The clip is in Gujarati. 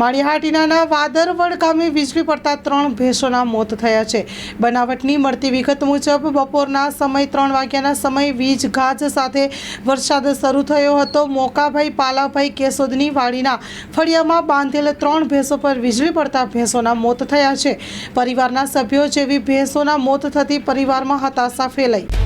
માળિયાહાટીનાના વાદરવડ ગામે વીજળી પડતા ત્રણ ભેંસોના મોત થયા છે. બનાવટની મળતી વિગત મુજબ બપોરના સમય ત્રણ વાગ્યાના સમય વીજ ગાજ સાથે વરસાદ શરૂ થયો હતો. મોકાભાઈ, પાલાભાઈ, કેશોદની વાડીના ફળિયામાં બાંધેલ ત્રણ ભેંસો પર વીજળી પડતા ભેંસોના મોત થયા છે. પરિવારના સભ્યો જેવી ભેંસોના મોત થતી પરિવારમાં હતાશા ફેલાઈ.